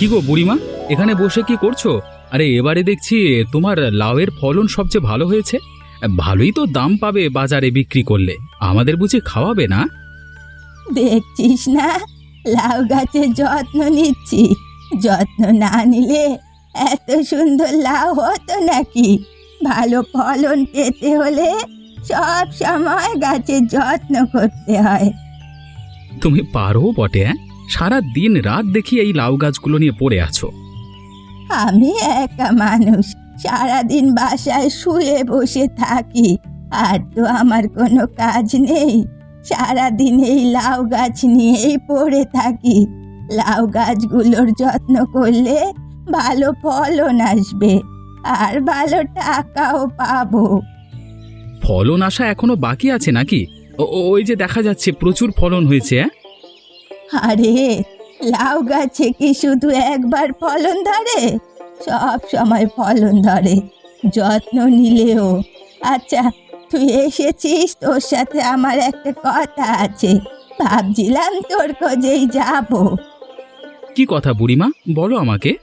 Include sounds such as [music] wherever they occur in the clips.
কি গো বুড়িমা? এখানে বসে কি করছ? আরে এবারে দেখছি তোমার লাউয়ের ফলন সবচেয়ে ভালো হয়েছে। ভালোই তো দাম পাবে বাজারে বিক্রি করলে। আমাদের বুঝি খাওয়াবে না? দেখছিস না? লাউ গাছের যত্ন নিচ্ছি। যত্ন না নিলে এত সুন্দর লাউ হতো নাকি? ভালো ফলন পেতে হলে সব সময় গাছের যত্ন করতে হয়। তুমি পারো বটে হ্যাঁ? সারা দিন রাত দেখি এই লাউ গাছগুলো নিয়ে পড়ে আছো। আমি একা মানুষ সারাদিন বাসায় শুয়ে বসে থাকি আর তো আমার কোনো কাজ নেই। সারাদিন এই লাউ গাছ নিয়েই পড়ে থাকি। লাউ গাছগুলোর যত্ন করলে ভালো ফলন আসবে আর ভালো টাকাও পাবো। ফলন আসা এখনও বাকি আছে নাকি? ওই যে দেখা যাচ্ছে প্রচুর ফলন হয়েছে হ্যাঁ? আরে লাউ গাছে কি শুধু একবার ফলন ধরে? সব সময় ফলন ধরে যত্ন নিলেও। আচ্ছা তুই এসেছিস তোর সাথে আমার একটা কথা আছে। ভাবছিলাম তোর খোঁজেই যাব। কি কথা বুড়িমা? বলো আমাকে।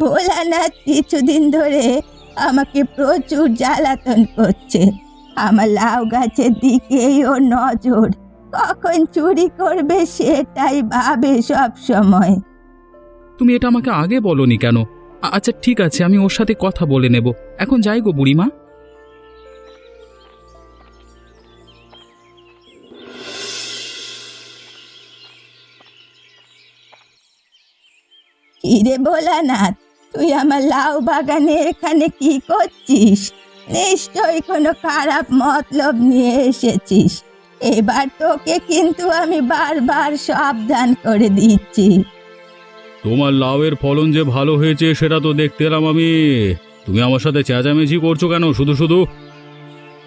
ভোলানাথ কিছুদিন ধরে আমাকে প্রচুর জ্বালাতন করছে। আমার লাউ গাছের দিকেই ওর নজর। কখন চুরি করবে সেটাই ভাবে সব সময়। তুমি এটা আমাকে আগে বলনি কেন? আ- আচ্ছা ঠিক আছে আমি ওর সাথে কথা বলে নেব। এখন যাই গো বুড়িমা। কিরে ভোলানাথ তুই আমার লাউ বাগানে এখানে কি করছিস? নিশ্চয়ই কোনো খারাপ মতলব নিয়ে এসেছিস। এবার তোকে কিন্তু আমি বারবার সাবধান করে দিচ্ছি। তোমার লাউয়ের ফলন যে ভালো হয়েছে সেটা তো দেখতে এলাম আমি। তুমি আমার সাথে চেঁচামেচি করছ কেন? শুধু শুধু।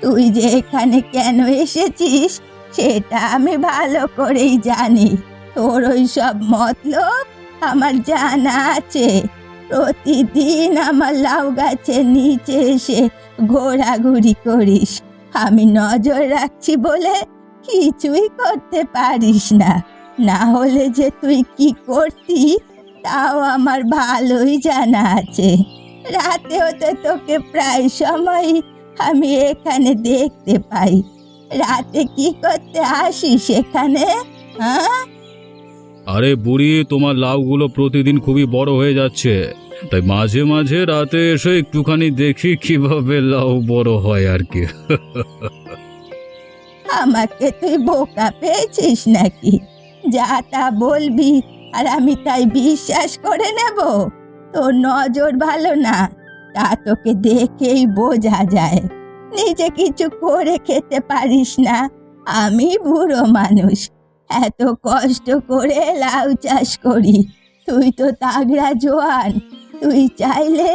তুই যে এখানে কেন এসেছিস সেটা আমি ভালো করেই জানি। তোর ওই সব মতলব আমার জানা আছে। প্রতিদিন আমার লাউ গাছের নিচে এসে ঘোরাঘুরি করিস। আমি নজর রাখছি বলে কিছুই করতে পারিস না। না হলে যে তুই কি করতি, তাও আমার ভালোই জানা আছে। রাতেও তো তোকে প্রায় সময় আমি এখানে দেখতে পাই। রাতে কি করতে আসিস এখানে হ্যাঁ? আরে বুড়ি, তোমার লাউগুলো প্রতিদিন খুবই বড় হয়ে যাচ্ছে। তাই মাঝে মাঝে রাতে এসে একটুখানি দেখি কীভাবে লাউ বড় হয় আর কি। [laughs] আমাকে তুই বোকা পেয়েছিস নাকি? যা তা বলবি, আর আমি তাই বিশ্বাস করে নেব। তোর নজর ভালো না, তা তোকে দেখেই বোঝা যায়। নিজে কিছু করে খেতে পারিস না। আমি বুড়ো মানুষ, এত কষ্ট করে লাউ চাষ করি। তুই তো তাগড়া জোয়ান, তুই চাইলে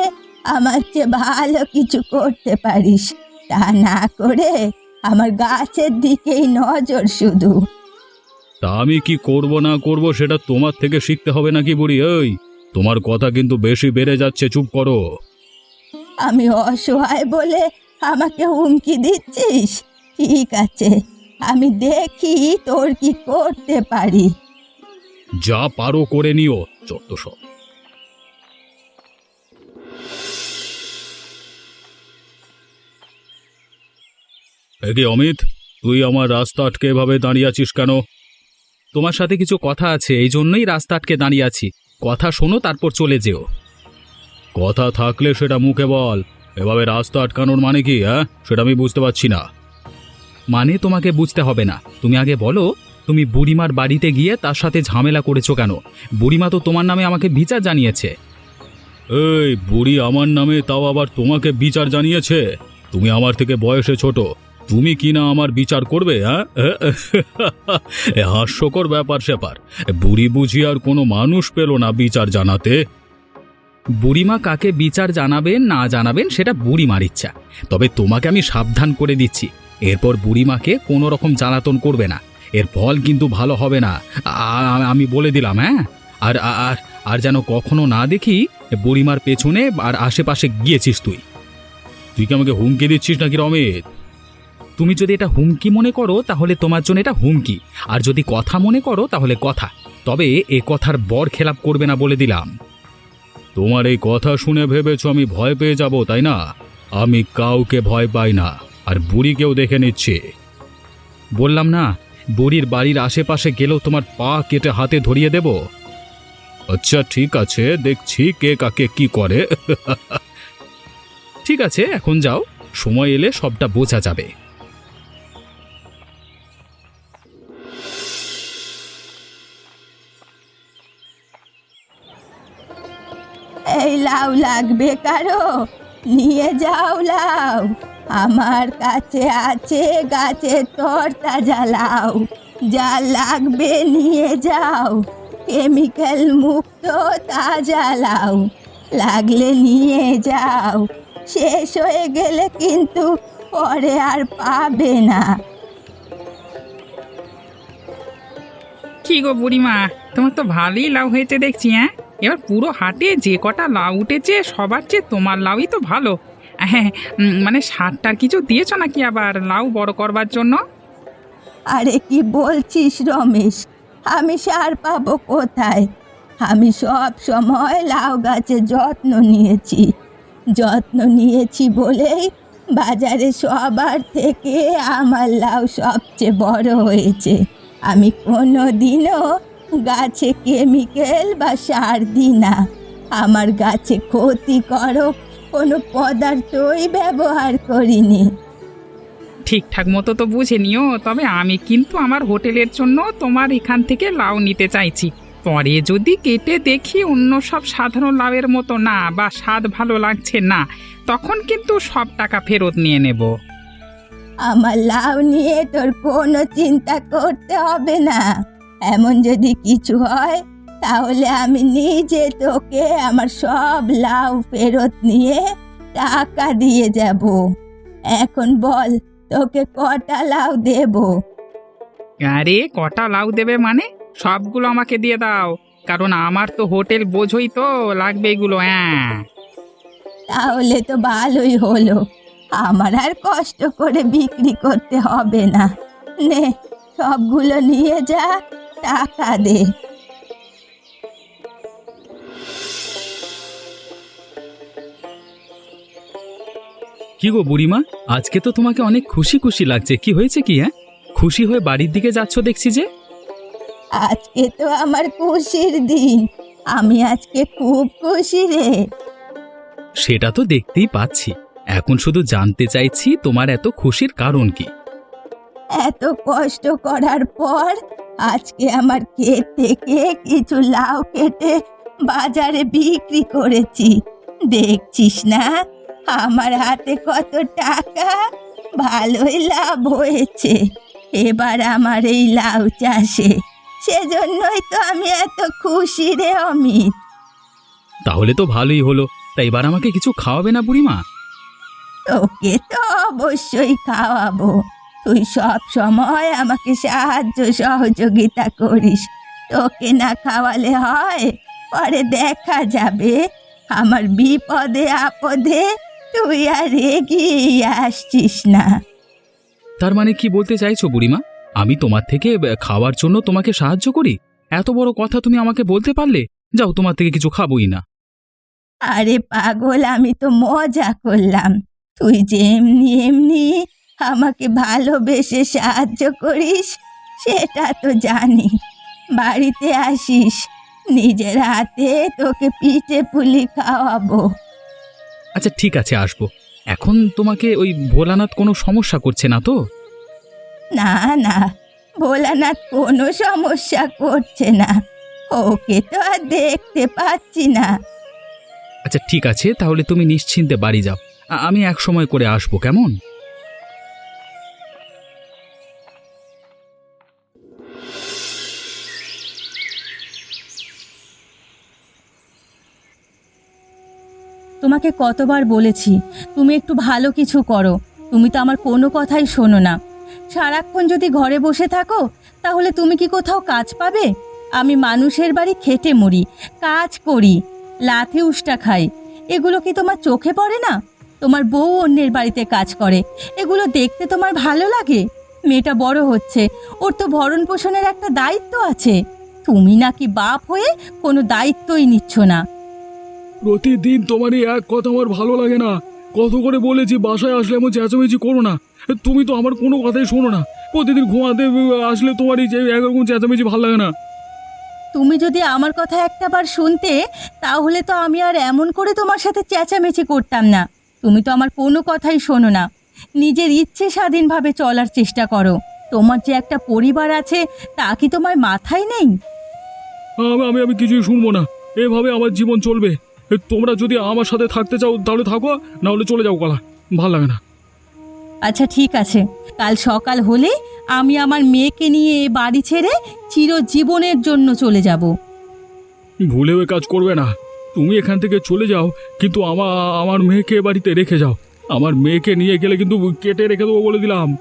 আমার চেয়ে ভালো কিছু করতে পারিস। তা না করে আমার গাছের দিকেই নজর শুধু। তা আমি কি করব না করব সেটা তোমার থেকে শিখতে হবে নাকি বুড়ি? ওই তোমার কথা কিন্তু বেশি বেড়ে যাচ্ছে চুপ করো। আমি অসহায় বলে আমাকে হুমকি দিচ্ছিস? ঠিক আছে আমি দেখি তোর কি করতে পারি। যা পারো করে নিও যত সব। একে অমিত, তুই আমার রাস্তা আটকে এভাবে দাঁড়িয়ে আছিস কেন? তোমার সাথে কিছু কথা আছে, এই জন্যই রাস্তা আটকে দাঁড়িয়ে আছি। কথা শোনো, তারপর চলে যেও। কথা থাকলে সেটা মুখে বল। এভাবে রাস্তা আটকানোর মানে কি হ্যাঁ? সেটা আমি বুঝতে পারছি না। মানে তোমাকে বুঝতে হবে না। তুমি আগে বলো, তুমি বুড়িমার বাড়িতে গিয়ে তার সাথে ঝামেলা করেছ কেন? বুড়িমা তো তোমার নামে আমাকে বিচার জানিয়েছে। এই বুড়ি আমার নামে তাও আবার তোমাকে বিচার জানিয়েছে? তুমি আমার থেকে বয়সে ছোট। তুমি কি না আমার বিচার করবে হ্যাঁ? হাস্যকর ব্যাপার স্যাপার। বুড়ি বুঝি আর কোনো মানুষ পেল না বিচার জানাতে। বুড়িমা কাকে বিচার জানাবেন, না জানাবেন, সেটা বুড়িমার ইচ্ছা। তবে তোমাকে আমি সাবধান করে দিচ্ছি। এরপর বুড়িমাকে কোনো রকম জ্বালাতন করবে না। এর ফল কিন্তু ভালো হবে না। আমি বলে দিলাম হ্যাঁ? আর আর- আর আর যেন কখনো না দেখি, বুড়িমার পেছনে আর আশেপাশে গিয়েছিস তুই। তুই কি আমাকে হুমকি দিচ্ছিস নাকি রমেশ? তুমি যদি এটা হুমকি মনে করো, তাহলে তোমার জন্য এটা হুমকি। আর যদি কথা মনে করো, তাহলে কথা। তবে এ কথার বর খেলাপ করবে না বলে দিলাম। তোমার এই কথা শুনে ভেবেছ আমি ভয় পেয়ে যাব, তাই না? আমি কাউকে ভয় পাই না, আর বুড়িকেও দেখে নিচ্ছে। বললাম না, বুড়ির বাড়ির আশেপাশে গেলেও তোমার পা কেটে হাতে ধরিয়ে দেব? আচ্ছা ঠিক আছে, দেখছি কে কাকে কি করে। [laughs] ঠিক আছে, এখন যাও। সময় এলে সবটা বোঝা যাবে। এই লাউ লাগবে, কারও? নিয়ে যাও লাউ। আমার কাছে আছে গাছের তরতাজা লাউ। যা লাগবে নিয়ে যাও। কেমিক্যাল মুক্ত, তাজা লাউ। লাগলে নিয়ে যাও। শেষ হয়ে গেলে কিন্তু পরে আর পাবে না। কি গো বুড়িমা, তোমার তো ভালোই লাউ হয়েছে দেখছি হ্যাঁ? এবার পুরো হাটে যে কটা লাউ উঠেছে, সবার চেয়ে তোমার লাউই তো ভালো। হ্যাঁ মানে সারটার কিছু দিয়েছ নাকি আবার লাউ বড় করবার জন্য? আরে কি বলছিস রমেশ? আমি সার পাবো কোথায়? আমি সব সময় লাউ গাছের যত্ন নিয়েছি। যত্ন নিয়েছি বলেই বাজারে সবার থেকে আমার লাউ সবচেয়ে বড় হয়েছে। আমি কোনো দিনও গাছে কেমিক্যাল বা সার দিই না। আমার গাছে ক্ষতিকারক কোনো পদার্থই ব্যবহার করিনি। ঠিকঠাক মতো তো বুঝে নিও তবে আমি কিন্তু আমার হোটেলের জন্য তোমার এখান থেকে লাউ নিতে চাইছি। পরে যদি কেটে দেখি অন্য সব সাধারণ লাউয়ের মতো না বা স্বাদ ভালো লাগছে না তখন কিন্তু সব টাকা ফেরত নিয়ে নেব। আমার লাউ নিয়ে তোর কোনো চিন্তা করতে হবে না। এমন যদি কিছু হয় তাহলে আমি নিজে তোকে আমার সব লাউ ফেরত নিয়ে টাকা দিয়ে যাব। এখন বল তোকে কটা লাউ দেব? আরে কটা লাউ দেবে মানে? সবগুলো আমাকে দিয়ে দাও কারণ আমার তো হোটেল বোঝই তো লাগবে এগুলো হ্যাঁ। তাহলে তো ভালোই হলো আমার আর কষ্ট করে বিক্রি করতে হবে না। নে সবগুলো নিয়ে যা টাকা দে কি গো বুড়িমা আজকে তো তোমাকে অনেক খুশি খুশি লাগছে। কি হয়েছে কি হ্যাঁ? খুশি হয়ে বাড়ির দিকে যাচ্ছ দেখছি যে? আজকে তো আমার খুশির দিন। আমি আজকে খুব খুশি রে। সেটা তো দেখতেই পাচ্ছি। এখন শুধু জানতে চাইছি তোমার এত খুশির কারণ কি। এত কষ্ট করার পর আজকে আমার ক্ষেত থেকে কিছু লাউ কেটে বাজারে বিক্রি করেছি। দেখছিস না? আমার হাতে কত টাকা? ভালোই লাভ হয়েছে। এবার আমার এই লাউ চাষে। সেজন্যই তো আমি এত খুশি রে অমিত। তাহলে তো ভালোই হলো। তাই এবার আমাকে কিছু খাওয়াবে না বুড়িমা? তোকে তো অবশ্যই খাওয়াবো। তুই সব সময় আমাকে সাহায্য সহযোগিতা করিস। তোকে না খাওয়ালে হয় পরে দেখা যাবে। আমার বিপদে আপদে তুই আর এগিয়ে আসছিস না। তার মানে কি বলতে চাইছো বুড়িমা? আমি তোমার থেকে খাওয়ার জন্য তোমাকে সাহায্য করি? এত বড় কথা তুমি আমাকে বলতে পারলে? যাও তোমার থেকে কিছু খাবোই না। আরে পাগল আমি তো মজা করলাম। তুই যে এমনি এমনি আমাকে ভালোবেসে সাহায্য করিস সেটা তো জানি। বাড়িতে আসিস নিজের হাতে তোকে পিঠে পুলি খাওয়াবো। আচ্ছা ঠিক আছে আসব। এখন তোমাকে ওই ভোলানাথ কোনো সমস্যা করছে না তো? না না ভোলানাথ কোনো সমস্যা করছে না। ওকে তো আর দেখতে পাচ্ছি না। আচ্ছা ঠিক আছে তাহলে তুমি নিশ্চিন্তে বাড়ি যাও। আ- আমি এক সময় করে আসব কেমন? তোমাকে কতবার বলেছি, তুমি একটু ভালো কিছু করো, তুমি তো আমার কোনো কথাই শোনো না। সারাক্ষণ যদি ঘরে বসে থাকো, তাহলে তুমি কি কোথাও কাজ পাবে? আমি মানুষের বাড়ি খেটে মরি, কাজ করি, লাথি উষ্টা খাই। এগুলো কি তোমার চোখে পড়ে না? তোমার বউ অন্যের বাড়িতে কাজ করে, এগুলো দেখতে তোমার ভালো লাগে? মেয়েটা বড় হচ্ছে, ওর তো ভরণ পোষণের একটা দায়িত্ব আছে। তুমি নাকি বাপ হয়ে কোনো দায়িত্বই নিচ্ছ না। প্রতিদিন তোমার এই এক কথা আমার ভালো লাগে না। কত করে বলেছি বাসায় আসলে এমন চেঁচামেচি করো না। তুমি তো আমার কোনো কথাই শোনো না। প্রতিদিন ঘুমাতে আসলে তোমার এই যে একরকম চেঁচামেচি ভালো লাগে না। তুমি যদি আমার কথা একটাবার শুনতে তাহলে তো আমি আর এমন করে তোমার সাথে চেঁচামেচি করতাম না। তুমি তো আমার কোনো কথাই শোনো না। নিজের ইচ্ছে স্বাধীনভাবে চলার চেষ্টা করো। তোমার যে একটা পরিবার আছে তা কি তোমার মাথায় নেই? আমি আমি কিছুই শুনব না। এভাবে আমার জীবন চলবে। তোমরা যদি আমার সাথে থাকতে চাও তাহলে থাকো না হলে চলে যাও কলা ভালো লাগে না। আচ্ছা ঠিক আছে। কাল সকাল হলে আমি আমার মেয়েকে নিয়ে এ বাড়ি ছেড়ে চিরজীবনের জন্য চলে যাব। ভুলেও এ কাজ করবে না। তুমি এখান থেকে চলে যাও কিন্তু আমার আমার মেয়েকে এ বাড়িতে রেখে যাও। আমার মেয়েকে নিয়ে গেলে কিন্তু কেটে রেখে দেবো বলে দিলাম।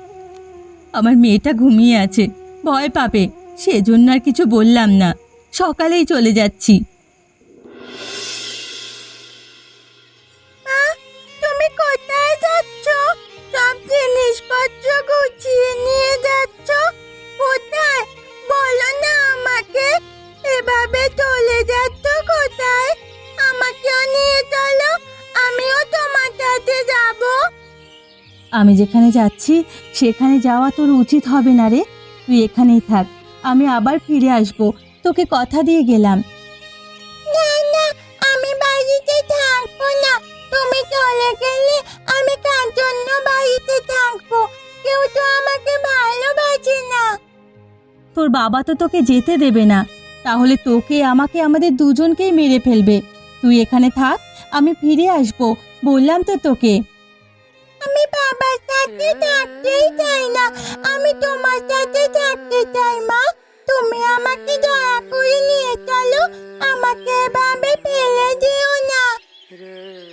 আমার মেয়েটা ঘুমিয়ে আছে। ভয় পাবে। সেজন্য আর কিছু বললাম না। সকালেই চলে যাচ্ছি। কোথায় যাচ্ছ? সব জিনিসপত্র গুছিয়ে নিয়ে যাচ্ছ? কোথায়? বলো না আমাকে। এভাবে চলে যাচ্ছ কোথায়? আমাকেও নিয়ে চলো। আমিও তোমার সাথে যাব। আমি যেখানে যাচ্ছি সেখানে যাওয়া তোর উচিত হবে না রে। তুই এখানেই থাক আমি আবার ফিরে আসব। তোকে কথা দিয়ে গেলাম। না না আমি বাড়িতে থাকব না। তুমি চলে গেলে তো আমাকে ভালোবাসে না। তোর বাবা তো তোকে যেতে দেবে না। তাহলে তোকে আমাকে আমাদের দুজনকেই মেরে ফেলবে। তুই এখানে থাক আমি ফিরে আসব। বললাম তো তোকে। আমি বাবার সাথে থাকতেই চাই না। আমি তোমার সাথে থাকতে চাই মা। তুমি আমাকে দয়া করে নিয়ে চলো। আমাকে এভাবে ফেলে দিও না।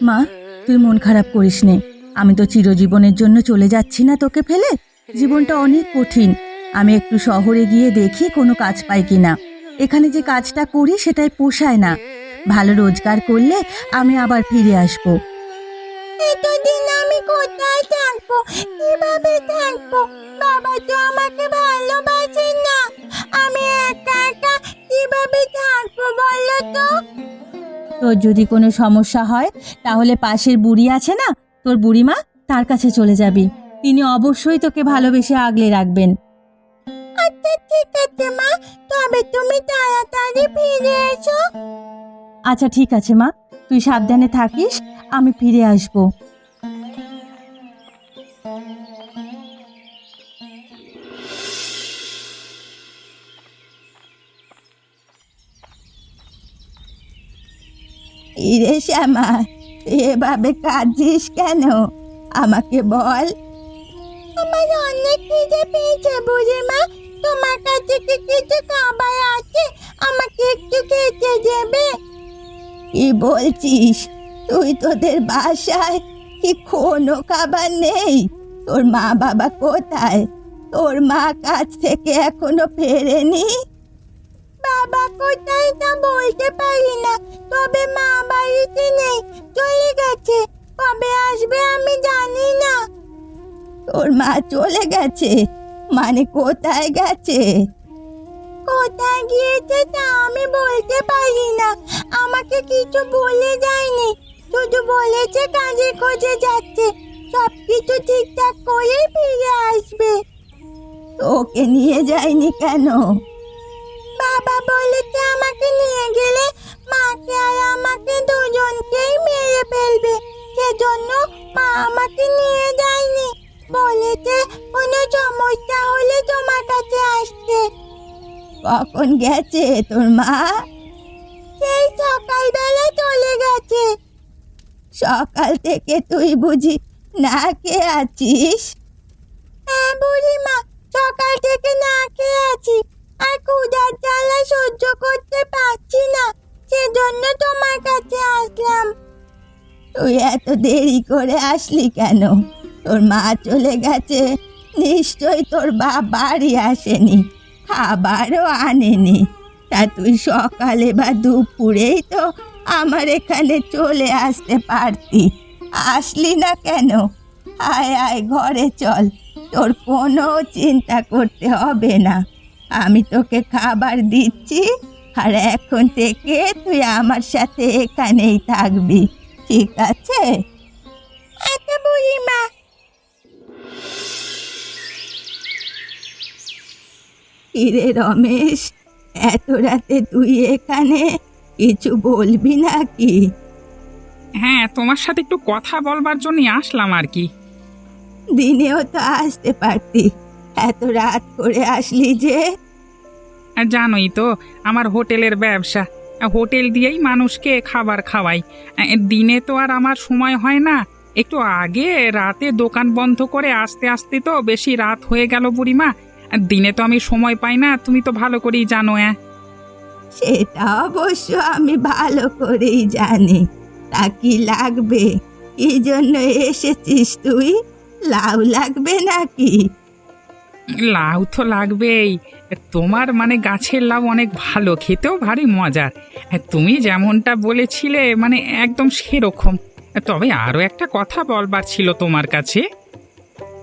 মা তুই মন খারাপ করিস নে। আমি তো চিরজীবনের জন্য চলে যাচ্ছি না তোকে ফেলে। জীবনটা অনেক কঠিন। আমি একটু শহরে গিয়ে দেখি কোনো কাজ পাই কিনা। এখানে যে কাজটা করি সেটাই পোষায় না। ভালো রোজগার করলে আমি আবার ফিরে আসব। এতদিন আমি কোথায় থাকব? কীভাবে থাকব? বাবা তো আমাকে ভালোবাসে না। আমি একা একা কীভাবে থাকব বলো তো? তোর যদি কোনো সমস্যা হয় তাহলে পাশের বুড়ি আছে না? তোর বুড়িমা তার কাছে চলে যাবি। তিনি অবশ্যই তোকে ভালোবেসে আগলে রাখবেন। আচ্ছা ঠিক আছে মা। তবে তুমি তাড়াতাড়ি ফিরে এসো। আচ্ছা ঠিক আছে মা। তুই সাবধানে থাকিস আমি ফিরে আসব। ইরে শ্যামা এভাবে কাঁদছিস কেন? আমাকে বল। আমার অনেক খিদে পেয়েছে বুড়িমা তোমার কাছে কি কিছু খাবার আছে? আমাকে একটু খেতে দেবে? কি বলছিস? তুই তোদের বাসায় কি কোনো খাবার নেই? তোর মা বাবা কোথায়? তোর মা কাছ থেকে এখনও ফেরেনি? বাবা কোথায় তা বলতে পারি না। তবে মা বাড়িতে নেই চলে গেছে। কবে আসবে আমি জানি না। তোর মা চলে গেছে? মানে কোথায় গেছে? কোথায় গিয়েছে তা আমি বলতে পারি না। আমাকে কিছু বলে যায়নি। শুধু বলেছে কাজে খোঁজে যাচ্ছে। সব কিছু ঠিকঠাক করে ফিরে আসবে। তোকে নিয়ে যায়নি কেন? বাবা বলেছে আমাকে নিয়ে গেলে মাকে আর আমাকে দুজনকেই মেরে ফেলবে। সেজন্য মা আমাকে নিয়ে যায়নি। বলেছে, কোনো সমস্যা হলে তোমার কাছে আসতে। কখন গেছে তোর মা? সেই সকালবেলা চলে গেছে। সকাল থেকে তুই বুঝি না খেয়ে আছিস? হ্যাঁ বুড়িমা, সকাল থেকে না খেয়ে আছি। আর ক্ষুধার জ্বালা সহ্য করতে পারছি না। সেজন্য তোমার কাছে আসলাম। তুই এত দেরি করে আসলি কেন? তোর মা চলে গেছে। নিশ্চয়ই তোর বাপ বাড়ি আসেনি, খাবারও আনেনি। তা তুই সকালে বা দুপুরেই তো আমার এখানে চলে আসতে পারতি। আসলি না কেন? আয় আয়, ঘরে চল। তোর কোনো চিন্তা করতে হবে না। আমি তোকে খাবার দিচ্ছি আর এখন থেকে তুই আমার সাথে এখানেই থাকবি ঠিক আছে? আচ্ছা বুড়িমা। কিরে রমেশ এত রাতে তুই এখানে কিছু বলবি নাকি? হ্যাঁ তোমার সাথে একটু কথা বলবার জন্যই আসলাম আর কি। দিনেও তো আসতে পারতি। এত রাত করে আসলি যে। আর জানোই তো আমার হোটেলের ব্যবসা। হোটেল দিয়েই মানুষকে খাবার খাওয়াই। দিনে তো আর আমার সময় হয় না। একটু আগে রাতে দোকান বন্ধ করে আসতে আসতে তো বেশি রাত হয়ে গেল বুড়িমা। দিনে তো আমি সময় পাই না তুমি তো ভালো করেই জানো হ্যাঁ সেটা অবশ্য আমি ভালো করেই জানি। তা কি লাগবে? কি জন্য এসেছিস তুই? লাউ লাগবে নাকি? লাউ তো লাগবেই। তোমার মানে গাছের লাউ অনেক ভালো খেতেও ভারী মজার তুমি যেমনটা বলেছিলে মানে একদম সেরকম। তবে আরও একটা কথা বলবার ছিল তোমার কাছে।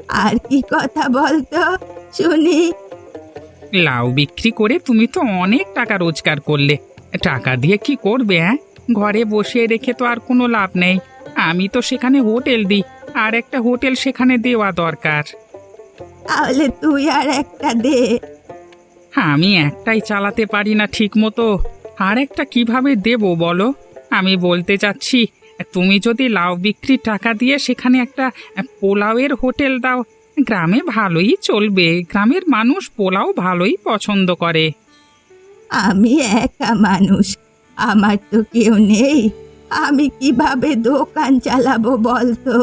আর কি কথা বলতো শুনি। লাউ বিক্রি করে তুমি তো অনেক টাকা রোজগার করলে। টাকা দিয়ে কি করবে হ্যাঁ ঘরে বসে রেখে তো আর কোনো লাভ নেই। আমি তো সেখানে হোটেল দিই আর একটা হোটেল সেখানে দেওয়া দরকার। তাহলে তুই আর একটা দে। আমি একটাই চালাতে পারি না ঠিক মতো আর একটা কীভাবে দেব বলো? আমি বলতে চাচ্ছি তুমি যদি লাউ বিক্রির টাকা দিয়ে সেখানে একটা পোলাওয়ের হোটেল দাও গ্রামে ভালোই চলবে গ্রামের মানুষ পোলাও ভালোই পছন্দ করে। আমি একা মানুষ আমার তো কেউ নেই আমি কীভাবে দোকান চালাবো বলতো?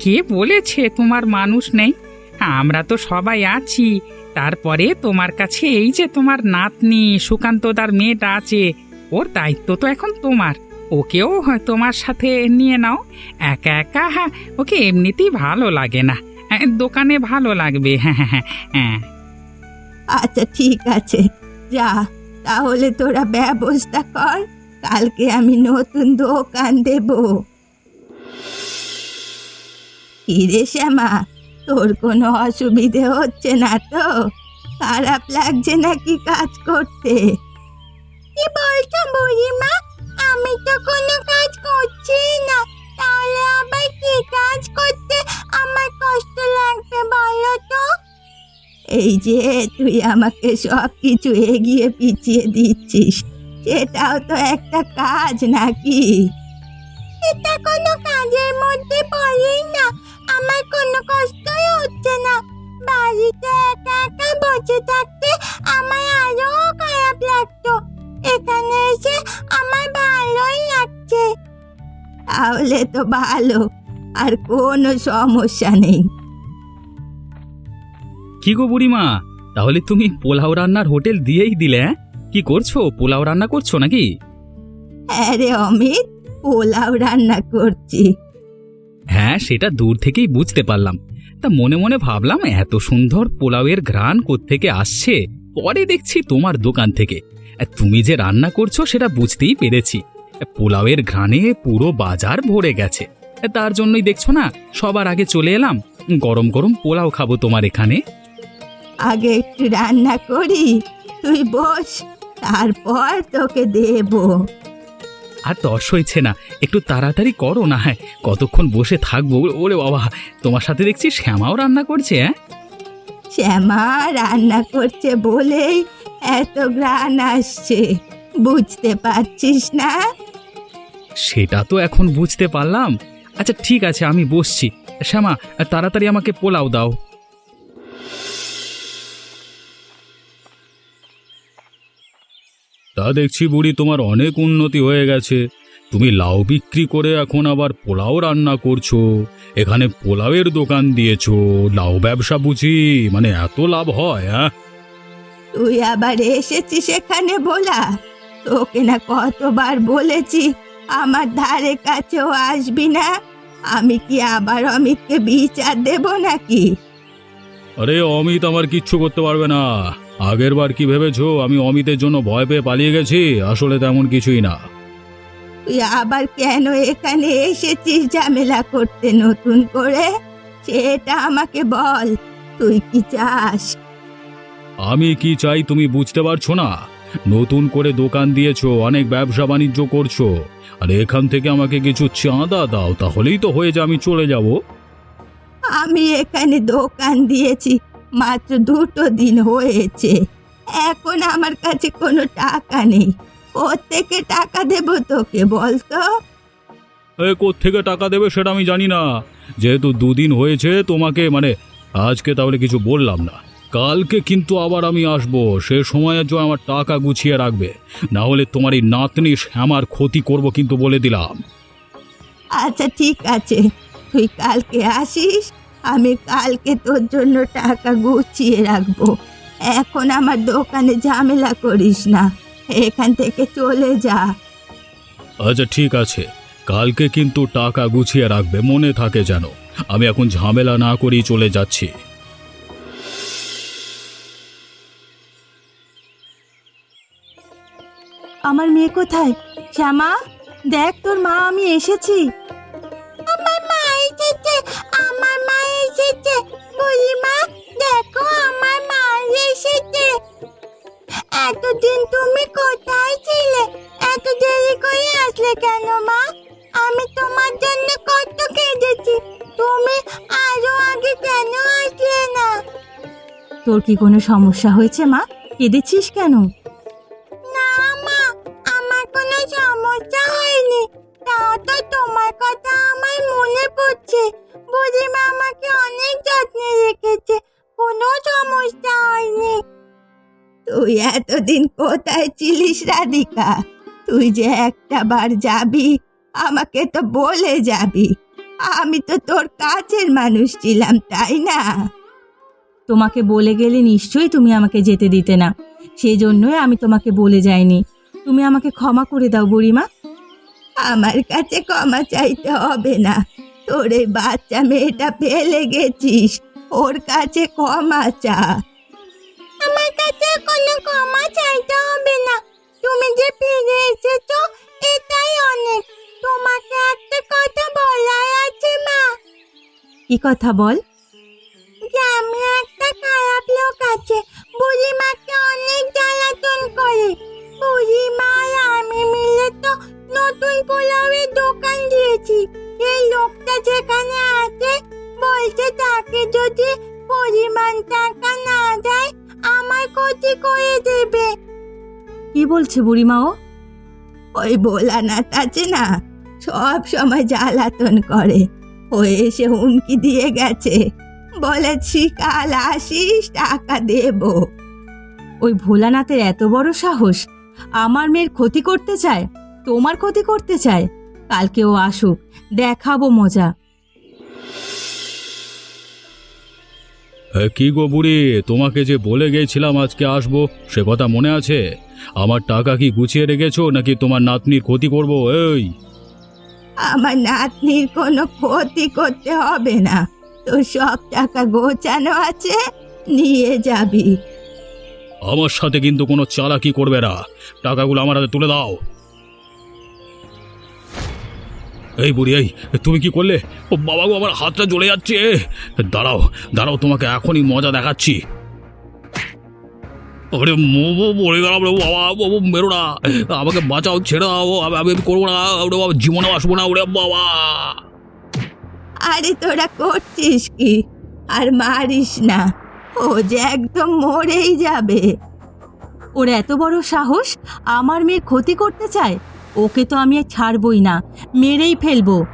কে বলেছে তোমার মানুষ নেই? আমরা তো সবাই আছি। তারপরে তোমার কাছে এই যে তোমার নাতনি সুকান্তদার মেয়েটা আছে ওর দায়িত্ব তো এখন তোমার। ওকেও তোমার সাথে নিয়ে নাও। একা একা হ্যাঁ ওকে এমনিতেই ভালো লাগে না। হ্যাঁ, দোকানে ভালো লাগবে হ্যাঁ হ্যাঁ হ্যাঁ হ্যাঁ। আচ্ছা ঠিক আছে। যা তাহলে তোরা ব্যবস্থা কর। কালকে আমি নতুন দোকান দেব। কিরে শ্যামা তোর কোনো অসুবিধে হচ্ছে না তো? খারাপ লাগছে নাকি কাজ করতে? কি বলছো বুড়িমা? আমি তো কোনো কাজ করছি না। তাহলে আবার কি কাজ করতে আমার কষ্ট লাগবে বলো তো? এই যে তুই আমাকে সব কিছু এগিয়ে পিছিয়ে দিচ্ছিস। সেটাও তো একটা কাজ নাকি? এটা কোনো কাজের মধ্যে পড়েই না। বসে থাকতে আমার আরও খারাপ লাগতো। এখানে এসে আমার ভালোই লাগছে। তাহলে তো ভালো আর কোনো সমস্যা নেই। কি গো বুড়িমা তাহলে তুমি পোলাও রান্নার হোটেল দিয়েই দিলে হ্যাঁ? কি করছ? পোলাও রান্না করছ নাকি? হ্যাঁ রে অমিত পোলাও রান্না করছি। হ্যাঁ সেটা দূর থেকেই বুঝতে পারলাম। তা মনে মনে ভাবলাম, এত সুন্দর পোলাওয়ের ঘ্রাণ থেকে আসছে? পরে দেখছি তোমার দোকান থেকে। তুমি যে রান্না করছ সেটা বুঝতেই পেরেছি। পোলাওয়ের ঘ্রাণে পুরো বাজার ভরে গেছে। তার জন্যই দেখছ না, সবার আগে চলে এলাম। গরম গরম পোলাও খাব তোমার এখানে। আগে একটু রান্না করি, তুই বস, তারপর তোকে দেবো। আর তস হয়েছে না। একটু তাড়াতাড়ি করো না হ্যাঁ। কতক্ষণ বসে থাকব? ওরে বাবা তোমার সাথে দেখছি শ্যামাও রান্না করছে হ্যাঁ? শ্যামা রান্না করছে বলেই এত গ্রান আসছে। বুঝতে পারছিস না? সেটা তো এখন বুঝতে পারলাম। আচ্ছা ঠিক আছে আমি বসছি। শ্যামা তাড়াতাড়ি আমাকে পোলাও দাও। তা দেখছি বুড়ি তোমার অনেক উন্নতি হয়ে গেছে। তুমি লাউ বিক্রি করে এখন আবার পোলাও রান্না করছ। এখানে পোলাওয়ের দোকান দিয়েছ। লাউ ব্যবসা বুঝি মানে এত লাভ হয় হ্যাঁ? তুই আবার এসেছিস এখানে বলা তোকে না কতবার বলেছি আমার ধারে কাছেও আসবি না। আমি কি আবার অমিতকে বিচার দেব নাকি? আরে অমিত আমার কিচ্ছু করতে পারবে না। আগের বার কি ভেবেছো? আমি অমিতের জন্য ভয় পেয়ে পালিয়ে গেছি। আসলে তেমন কিছুই না। তুই আবার কেন এখানে এসেছিস ঝামেলা করতে নতুন করে? সেটা আমাকে বল। তুই কি চাস? আমি কি চাই তুমি বুঝতে পারছ না? নতুন করে দোকান দিয়েছ অনেক ব্যবসা বাণিজ্য করছ। আর এখান থেকে আমাকে কিছু চাঁদা দাও তাহলেই তো হয়ে যা আমি চলে যাব। আমি এখানে দোকান দিয়েছি। মাত্র দুটো দিন হয়েছে। এখন আমার কাছে কোনো টাকা নেই। থেকে টাকা দেবো তোকে বলতো? এ থেকে টাকা দেবে সেটা আমি জানি না। যেহেতু দুদিন হয়েছে তোমাকে মানে আজকে তাহলে কিছু বললাম না। কালকে কিন্তু আবার আমি আসব। সে সময়ের জন্য আমার টাকা গুছিয়ে রাখবে। না হলে তোমার এই নাতনি শ্যামার ক্ষতি করব কিন্তু বলে দিলাম। আচ্ছা ঠিক আছে। তুই কালকে আসিস আমি কালকে তোর জন্য টাকা গুছিয়ে রাখব। এখন আমার দোকানে ঝামেলা করিস না। এখান থেকে চলে যা। আচ্ছা ঠিক আছে। কালকে কিন্তু টাকা গুছিয়ে রাখবে মনে থাকে যেন। আমি এখন ঝামেলা না করেই চলে যাচ্ছি। আমার মেয়ে কোথায়? শ্যামা দেখ তোর মা আমি এসেছি। আমার মা এসেছে। আমার তোর কি কোনো সমস্যা হয়েছে মা? কেঁদেছিস কেন? না মা আমার কোনো সমস্যা হয়নি। তাও তো তোমার কথা আমার মনে পড়ছে। বুড়িমা আমাকে অনেক যত্নে রেখেছে। কোনো সমস্যা হয়নি। তুই এতদিন কোথায় ছিলিস রাধিকা? তুই যে একটা বার যাবি আমাকে তো বলে যাবি। আমি তো তোর কাছের মানুষ ছিলাম তাই না? তোমাকে বলে গেলে নিশ্চয়ই তুমি আমাকে যেতে দিতে না। সেই জন্যই আমি তোমাকে বলে যাইনি। তুমি আমাকে ক্ষমা করে দাও বুড়িমা। আমার কাছে ক্ষমা চাইতে হবে না। তোর এই বাচ্চা মেয়েটা ফেলে গেছিস। ওর কাছে ক্ষমা চা। আমার কাছে কোনো ক্ষমা চাইতে হবে না। তুমি যে ফিরে এসেছ এটাই অনেক। তোমাকে একটা কথা বলার আছে মা। কি কথা বল? গ্রামে একটা খারাপ লোক আছে। বুড়িমাকে অনেক জ্বালাতন করে। বুড়িমা আর আমি মিলে তো নতুন পোলাওয়ের দোকান দিয়েছি। এই লোকটা যেখানে আছে বলছে তাকে যদি পরিমাণ টাকা না দেয় আমার ক্ষতি করে দেবে। কি বলছে বুড়িমা ও? ওই ভোলানাথ আছে না সব সময় জ্বালাতন করে। ও এসে হুমকি দিয়ে গেছে। বলেছি কাল আসিস টাকা দেব। ওই ভোলানাথের এত বড় সাহস আমার মেয়ের ক্ষতি করতে চায় তোমার ক্ষতি করতে চায় কালকে ও আসুক দেখাবো মজা। কি গো বুড়ি তোমাকে যে বলে গেছিলাম আজকে আসব সে কথা মনে আছে? আমার টাকা কি গুছিয়ে রেখেছো নাকি তোমার নাতনির ক্ষতি করব এই? আমার নাতনির কোনো ক্ষতি করতে হবে না। তোর সব টাকা গোছানো আছে, নিয়ে যাবি। আমার সাথে কিন্তু কোনো চালাকি করবে না। টাকাগুলো আমার হাতে তুলে দাও। এই বুড়ি, এই, তুমি কি করলে? ও বাবা গো, আমার হাতটা জ্বলে যাচ্ছে। দাঁড়াও দাঁড়াও, তোমাকে এখনই মজা দেখাচ্ছি। ওরে মোমো পড়ে গেলাম রে বাবা বাবু মেরো না। আমাকে বাঁচাও, ছেড়ে দাও আমি করব না। ওরে বাবা, জীবনে আসব না, ওরে বাবা। আরে তোরা করছিস কি? আর মারিস না। ও যে একদম মরেই যাবে। ওর এত বড় সাহস আমার মেয়ের ক্ষতি করতে চায়? ওকে তো আমি ছাড়বই না, মেরেই ফেলব।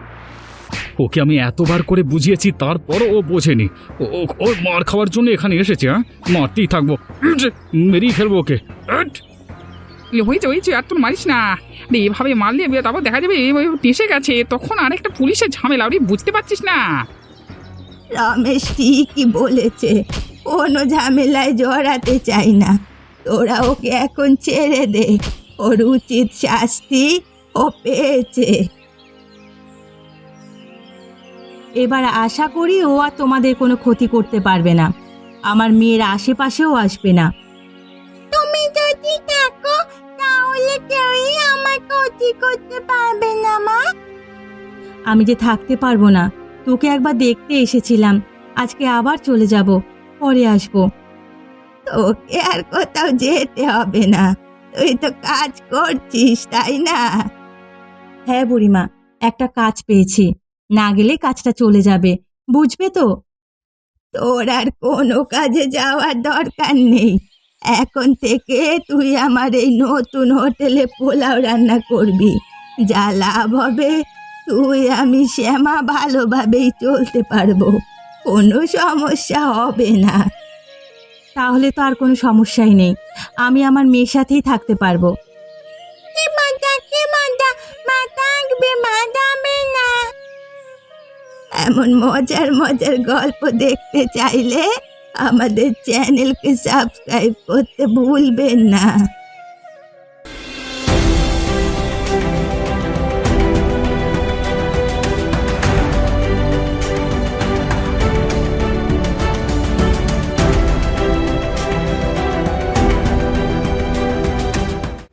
ওকে আমি এতবার করে বুঝিয়েছি, তারপরও ও বোঝেনি। ও, ও- ও মার খাওয়ার জন্য এখানে এসেছে হ্যাঁ? মারতেই থাকব। মেরেই ফেলব ওকে। হয়েছে হয়েছে আর তোর মারিস না। রে এভাবে মারলে এবার তারপর দেখা যাবে টেসে গেছে। তখন আরেকটা পুলিশের ঝামেলা ওরে বুঝতে পারছিস না। রমেশ ঠিকই বলেছে কোনো ঝামেলায় জড়াতে চাই না। তোরা ওকে এখন ছেড়ে দে ওর উচিত শাস্তি ও পেয়েছে। এবার আশা করি ও আর তোমাদের কোনো ক্ষতি করতে পারবে না। আমার মেয়ের আশেপাশেও আসবে না। তুমি যদি ক্ষতি করতে পারবে না মা। আমি যে থাকতে পারব না তোকে একবার দেখতে এসেছিলাম। আজকে আবার চলে যাব পরে আসব। তোকে আর কোথাও যেতে হবে না। তুই তো কাজ করছিস তাই না? হ্যাঁ বুড়িমা একটা কাজ পেয়েছি। না গেলে কাজটা চলে যাবে বুঝবে তো? তোর আর কোনো কাজে যাওয়ার দরকার নেই। এখন থেকে তুই আমার এই নতুন হোটেলে পোলাও রান্না করবি। যা লাভ হবে তুই আমি শ্যামা ভালোভাবেই চলতে পারব। কোনো সমস্যা হবে না। তাহলে তো আর কোনো সমস্যাই নেই। আমি আমার মেয়ের সাথেই থাকতে পারব। এমন মজার মজার গল্প দেখতে চাইলে আমাদের চ্যানেলকে সাবস্ক্রাইব করতে ভুলবেন না।